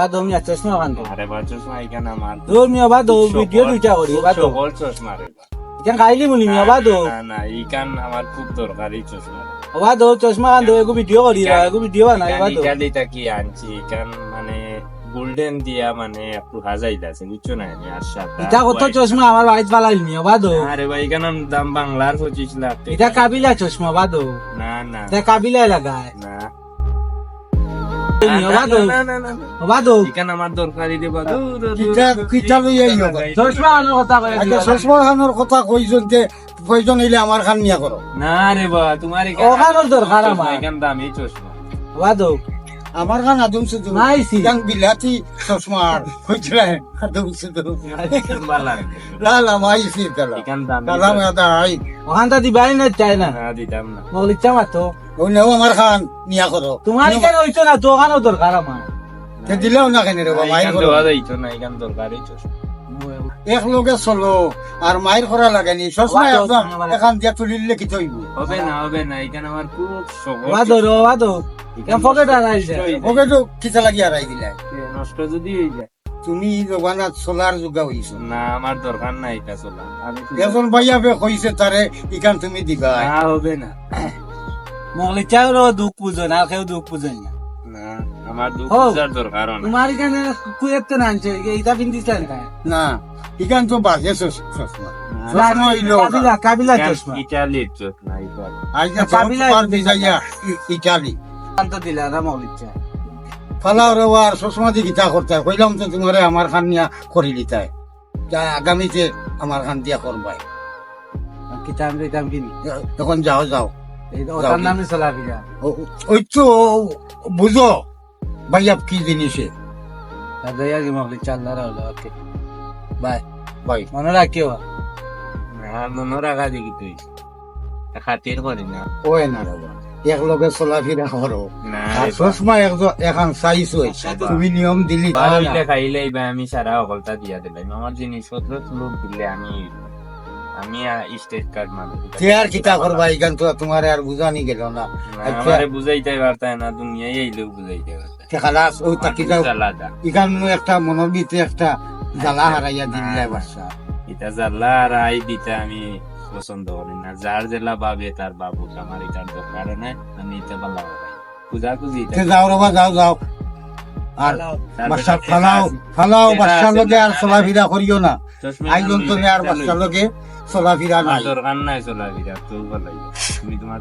বাদ মিয়া চশমা খান তো আরে বা চশমা এখানে আমার দূর মিয়া বাদ ভিডিও দুইটা করি বাদ সকল চশমা রে ইখান খাইলি মুনি মিয়া বাদ না না ইকান আমার খুব দরকারি চশমা। বাদ চশমা তো এগু ভিডিও করি এগু ভিডিও বানাই বাদ ইটালিটা কি আনছি? ইকান মানে গোল্ডেন দিয়া মানে একটু হাজাই আছে বুঝছ না? আমি আর সাথে এটা কত চশমা আমার বাড়িতে পালাই মিয়া বাদ আরে ভাই এখানে দাম বাংলার পঁচিশ লাখ। এটা কাবিলা চশমা বাদ না না। এটা কাবিলা লাগায় না কথা কই আচ্ছা চশমা খানোর যে প্রয়োজন হইলে আমার খান নিয়া করো না রে বা তোমার ওখানোর দরকার আমার। এখানে দামি চশমা বাদ আমার খান আদম শুধু নাইছি। ইকান বিলাতি চশমা ওখানটা দিবাই না চাই না দিতাম না ওই নেও আমার খান নিয়া করো তোমার কেন হইতো না তো ওখানেও দরকার আমার। তে দিলেও না কেন রে মাইর এখানে করো যাইতো না এখানে দরকারি চশমা এক লগে চলো আর মাইর করা লাগেনি চশমা বাদ একদম। এখান দিয়া তুলিলে কি থইব হবে না হবে না এখানে আমার খুব বাদ রো বাদ। কেন পকেট ওকে তো কিতা লাগি হারাই দিলা? নষ্ট যদি হয়ে যায়। তুমি জগানাত সোলার যোগা হইছো না আমার দরকার নাই এটা চলা এখন ভাইয়া বে কইছে তারে ইকান তুমি দিবা। না হবে না। মগল ইচ্ছা হলো দুঃখ পুজন আর কেউ দুঃখ পুজন না না আমার দুঃখ। বুঝার দরকার না তোমার এখানে কুয়েতে না আনছে এইটা পিন্দিছিলেন তাই না ইকান তো বাজে চশ- চশমা চশমা কাবিলা কাবিলা চশমা ইটালির চশমা ইটালি আজ কাবিলা পার বিজাইয়া ইটালি। শান্ত দিলা না মগল ইচ্ছা ফালাও রে আর চশমা দি গীতা করতে। কইলাম তো তোমারে আমার খান নিয়া করি দিতাই যা আগামীতে আমার খান দিয়া করবাই কিতাম কিনি। তখন যাও যাও। ওটার নামে চলা ফিরা ও- ওই তো বুঝো ভাইয়া কি জিনিসে? ওকে। বাই মনে রাখিও। মনে রাখা দেখি তুই? খাতির করি না। ওই না। বাবা। এক লগে চলাফেরা করো। চশমা এখন চাইছো তুমি নিয়ম দিলি। খাইলে আমি সারা অকলতা দিয়া দিলাম। আমার জিনিসপত্র লোক দিলে আমি আমি স্টেট কার্ড মানে তে আর কিতা করবা? ইখান তো তোমার আর বুঝানি গেল না। আচ্ছা। আমারে বুঝাইতে পারতায় না দুনিয়ায় এইলেও বুঝাইতে তে খালাস ওই তাকি যাও ইখান একটা মনের ভিতরে একটা জ্বালা হারাইয়া দিলে বাচ্চা। এটা জাল্লা আর আই দিতে আমি পছন্দ করি না। যার জেলা বাবে তার বাবু আমার এটার দরকার নাই আমি এটা ভালো পূজা খুঁজি যাও রবা যাও যাও। আর বাচ্চা ফালাও ফালাও বাচ্চার লগে আর চলাফেরা করিও না। আইজন তুমি আর বাচ্চার লগে চলাফেরা নাই। দরকার নাই চলা বিরা তো ভালো তুমি তোমার